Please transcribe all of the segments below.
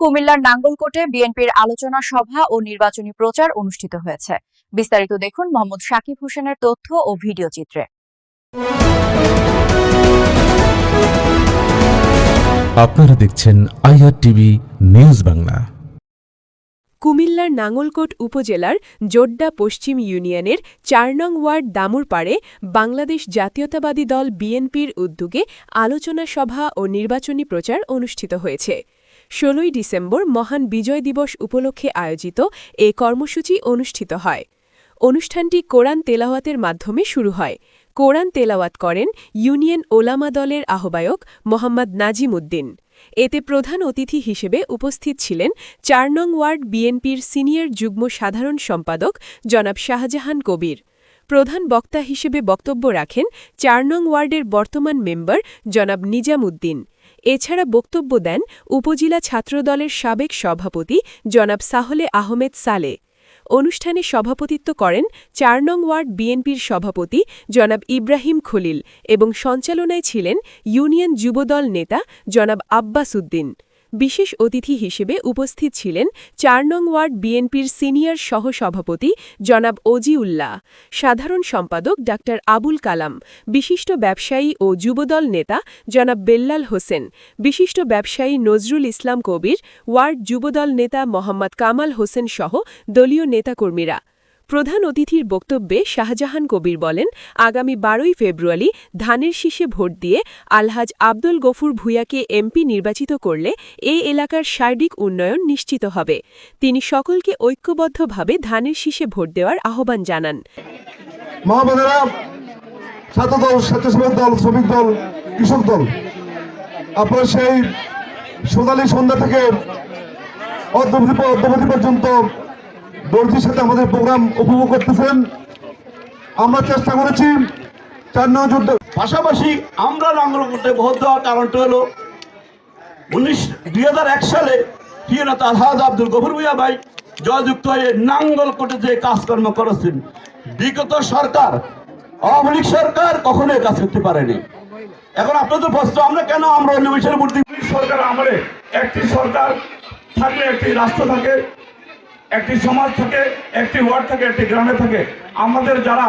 কুমিল্লার নাঙ্গলকোটে বিএনপির আলোচনা সভা ও নির্বাচনী প্রচার অনুষ্ঠিত হয়েছে। বিস্তারিত দেখুন মোহাম্মদ শাকিব হোসেনের তথ্য ও ভিডিও চিত্রে। আপনারা দেখছেন আইআর টিভি নিউজ বাংলা। কুমিল্লার নাঙ্গলকোট উপজেলার জোড্ডা পশ্চিম ইউনিয়নের চার নং ওয়ার্ড দামুরপাড়ে বাংলাদেশ জাতীয়তাবাদী দল বিএনপির উদ্যোগে আলোচনা সভা ও নির্বাচনী প্রচার অনুষ্ঠিত হয়েছে। ষোলোই ডিসেম্বর মহান বিজয় দিবস উপলক্ষে আয়োজিত এ কর্মসূচি অনুষ্ঠিত হয়। অনুষ্ঠানটি কোরআন তেলাওয়াতের মাধ্যমে শুরু হয়। কোরআন তেলাওয়াত করেন ইউনিয়ন ওলামা দলের আহ্বায়ক মোহাম্মদ নাজিম উদ্দিন। এতে প্রধান অতিথি হিসেবে উপস্থিত ছিলেন চার নং ওয়ার্ড বিএনপির সিনিয়র যুগ্ম সাধারণ সম্পাদক জনাব শাহজাহান কবির। প্রধান বক্তা হিসেবে বক্তব্য রাখেন চার নং ওয়ার্ডের বর্তমান মেম্বার জনাব নিজাম উদ্দিন। এছাড়া বক্তব্য দেন উপজেলা ছাত্রদলের সাবেক সভাপতি জনাব সাহলে আহমেদ সালে। অনুষ্ঠানে সভাপতিত্ব করেন চার নং ওয়ার্ড বিএনপির সভাপতি জনাব ইব্রাহিম খলিল এবং সঞ্চালনায় ছিলেন ইউনিয়ন যুবদল নেতা জনাব আব্বাস উদ্দিন। বিশেষ অতিথি হিসেবে উপস্থিত ছিলেন চার নং ওয়ার্ড বিএনপির সিনিয়র সহসভাপতি জনাব অজিউল্লাহ, সাধারণ সম্পাদক ডা আবুল কালাম, বিশিষ্ট ব্যবসায়ী ও যুবদল নেতা জনাব বেল্লাল হোসেন, বিশিষ্ট ব্যবসায়ী নজরুল ইসলাম কবির, ওয়ার্ড যুবদল নেতা মোহাম্মদ কামাল হোসেন সহ দলীয় নেতাকর্মীরা। প্রধান অতিথির বক্তব্যে শাহজাহান কবির বলেন, আগামী বারোই ফেব্রুয়ারি ধানের শীষে ভোট দিয়ে আলহাজ আব্দুল গফুর ভূঁইয়াকে এমপি নির্বাচিত করলে এই এলাকার সার্বিক উন্নয়ন নিশ্চিত হবে। তিনি সকলকে ঐক্যবদ্ধভাবে ধানের শীষে ভোট দেওয়ার আহ্বান জানান। সেই সোনালী সন্ধ্যা থেকে অদ্যবধি পর্যন্ত দর্জির সাথে আমাদের প্রোগ্রাম উপভোগ করতেছেন। আমরা চেষ্টা করেছি চার নয় যুদ্ধ পাশাপাশি আমরা নাঙ্গল করতে ভোট দেওয়ার কারণটা হলো উনিশ দুই হাজার এক সালে হিয়নাথ আলহাজ আব্দুল গফুর ভুইয়া ভাই জয়যুক্ত হয়ে নাঙ্গল কোটে যে কাজকর্ম করেছেন বিগত সরকার আওয়ামী লীগ সরকার কখনো কাজ করতে পারেনি। এখন আপনাদের প্রশ্ন আমরা কেন আমরা অন্য বিষয়ের মধ্যে সরকার আমলে একটি সরকার থাকলে একটি রাষ্ট্র থাকে একটি সমাজ থাকে, একটি ওয়ার্ড থাকে, একটি গ্রামে থাকে, আমাদের যারা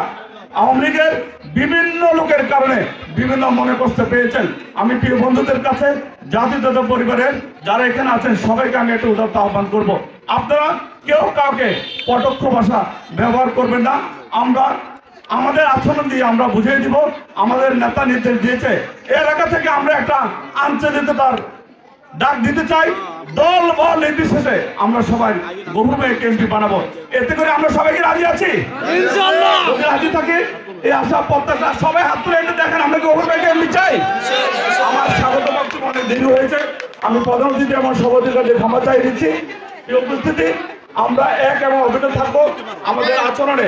আওয়ামী লীগের বিভিন্ন লোকের কারণে বিভিন্ন মনে কষ্ট পেয়েছেন, আমি প্রিয় বন্ধুদের কাছে জাতি জাতিগত পরিবারের যারা এখানে আছেন, সবাইকে আমি একটু উদারতা আহ্বান করব। আপনারা কেউ কাউকে কটক্ষ ভাষা ব্যবহার করবেন না। আমরা, আমাদের আচরণ দিয়ে আমরা বুঝিয়ে দিব, আমাদের নেতা নির্দেশ দিয়েছে। এলাকা থেকে আমরা একটা আন্তর্জাতিকতার ডাক দিতে চাই দল বল নির্বিশেষে আমরা সবাই গভীরভাবে এমপি বানাবো। এতে করে আমরা সবাইকে রাজি আছি? রাজি থাকি এই আশা প্রত্যাশা সবাই হাত তুলে এনে দেখেন আমরা গভীরভাবে এমপি চাই? আমার স্বাগত বক্তব্য অনেক দেরি হয়েছে। আমি প্রধান অতিথি আমার সভাপতির কাছে ক্ষমা চাই দিচ্ছি। এই উপস্থিতি আমরা এক এবং অভিন্ন থাকব। আমাদের আচরণে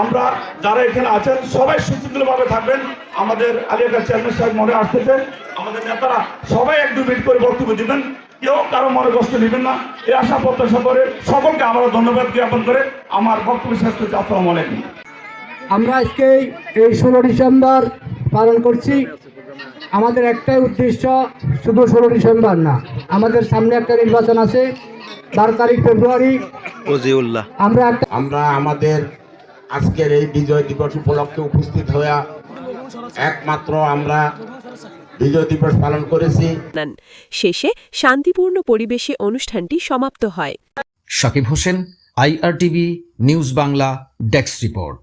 আমরা যারা এখানে আছেন সবাই সুশৃঙ্খলভাবে থাকবেন। আমাদের আলিয়াকা চেয়ারম্যান সাহেব মনে আসতেছে। আমাদের নেতারা সবাই এক দু মিনিট করে বক্তব্য দিবেন। কেউ কারও মনে কষ্ট নেবেন না। এই আশা প্রত্যাশা করে সকলকে আমরা ধন্যবাদ জ্ঞাপন করে আমার বক্তব্য শেষ করছি। আসসালামু আলাইকুম। আমরা আজকে এই ষোলো ডিসেম্বর পালন করছি। আমাদের একটাই উদ্দেশ্য শুধু ষোলো ডিসেম্বর না আমাদের সামনে একটা নির্বাচন আছে বারো তারিখ ফেব্রুয়ারি। আমরা আমরা আমাদের আজকের এই বিজয় দিবস উপলক্ষে উপস্থিত হয়ে একমাত্র আমরা বিজয় দিবস পালন করেছি। শেষে শান্তিপূর্ণ পরিবেশে অনুষ্ঠানটি সমাপ্ত হয়। Sakib Hossain IRTV news Bangla desk report.